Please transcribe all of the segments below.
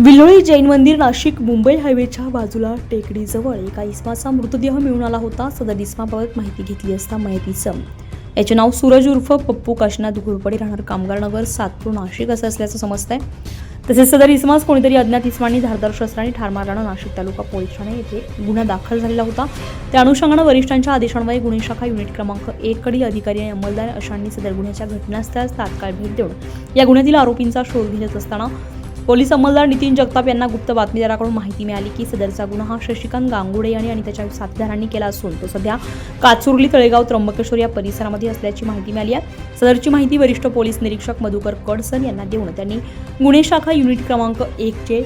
विलोळी जैन मंदिर नाशिक मुंबई हायवेच्या बाजूला टेकडीजवळ एका इसमाचा मृतदेह मिळून आला होता. सदर इसमाबाबत माहिती घेतली असता माहितीचं. याचे नाव सूरज उर्फ पप्पू काशनाथ घोरपडे राहणार कामगार नगर सातपूर नाशिक असं असल्याचं समजतंय. तसेच सदर इसमास कोणीतरी अज्ञात इसमांनी धारदार शस्त्रांनी ठार मारल्यानं नाशिक तालुका पोलीस ठाणे येथे गुन्हा दाखल झालेला होता. त्या अनुषंगानं वरिष्ठांच्या आदेशान्वये गुन्हे शाखा युनिट क्रमांक एककडील अधिकारी आणि अंमलदार अशांनी सदर गुन्ह्याच्या घटनास्थळास तात्काळ भेट देऊन या गुन्ह्यातील आरोपींचा शोध घेत असताना पोलीस अंमलदार नितीन जगताप यांना गुप्त बातमीदाराकडून माहिती मिळाली की सदरचा गुन्हा हा शशिकांत गांगुडे यांनी आणि त्याच्या साथीदारांनी केला असून तो सध्या काचुर्ली तळेगाव त्र्यंबकेश्वर या परिसरामध्ये असल्याची माहिती मिळाली आहे. सदरची माहिती वरिष्ठ पोलीस निरीक्षक मधुकर कडसन यांना देऊन त्यांनी गुन्हे शाखा युनिट क्रमांक एकचे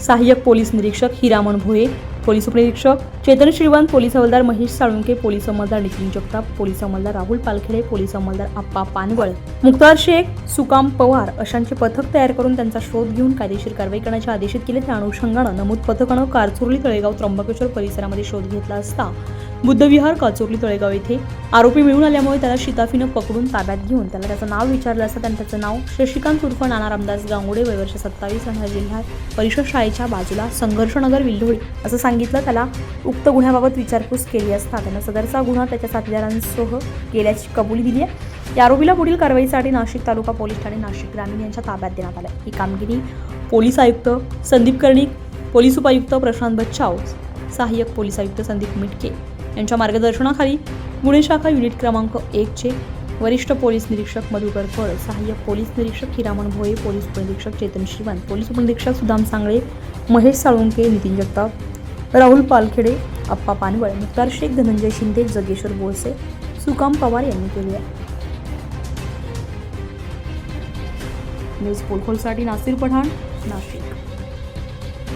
सहाय्यक पोलीस निरीक्षक हिरामण भोये पोलीस उपनिरीक्षक चेतन श्रीवंत पोलीस हवालदार महेश साळुंके पोलीस अंमलदार नितीन जगताप पोलीस अंमलदार राहुल पालखेडे पोलीस अंमलदार आप्पा पानवळ मुक्तार शेख सुकाम पवार अशांचे पथक तयार करून त्यांचा शोध घेऊन कायदेशीर कारवाई करण्याचे आदेशित केले. त्या अनुषंगानं नमूद पथकानं कारचुर्ली तळेगाव त्र्यंबकेश्वर परिसरामध्ये शोध घेतला असता बुद्धविहार काचोर्ली तळेगाव येथे आरोपी मिळून आल्यामुळे त्याला शिताफीनं पकडून ताब्यात घेऊन त्याला त्याचं नाव विचारलं असता त्यानं त्याचं नाव शशिकांत उर्फ नाना रामदास गांगुडे वयवर्ष सत्तावीस आणि जिल्हा परिषद शाळेच्या बाजूला संघर्षनगर विल्होळी असं सांगितलं. त्याला उक्त गुन्ह्याबाबत विचारपूस केली असता त्यानं सदरचा गुन्हा त्याच्या साथीदारांसह केल्याची कबुली दिली आहे. या आरोपीला पुढील कारवाईसाठी नाशिक तालुका पोलीस ठाणे नाशिक ग्रामीण यांच्या ताब्यात देण्यात आलं ही कामगिरी पोलीस आयुक्त संदीप कर्णिक पोलीस उपायुक्त प्रशांत बच्चाव सहाय्यक पोलीस आयुक्त संदीप मिटके यांच्या मार्गदर्शनाखाली गुन्हे शाखा युनिट क्रमांक एकचे वरिष्ठ पोलीस निरीक्षक मधुकर फळ सहाय्यक पोलीस निरीक्षक हिरामण भोये पोलीस उपनिरीक्षक चेतन श्रीवंत पोलीस उपनिरीक्षक सुदाम सांगळे महेश साळुंके नितीन जगताप राहुल पालखेडे अप्पा पानवळ मुक्तार शेख धनंजय शिंदे जगेश्वर बोळसे सुकाम पवार यांनी केली आहे. न्यूज पोलखोलसाठी नासिर पठाण नाशिक.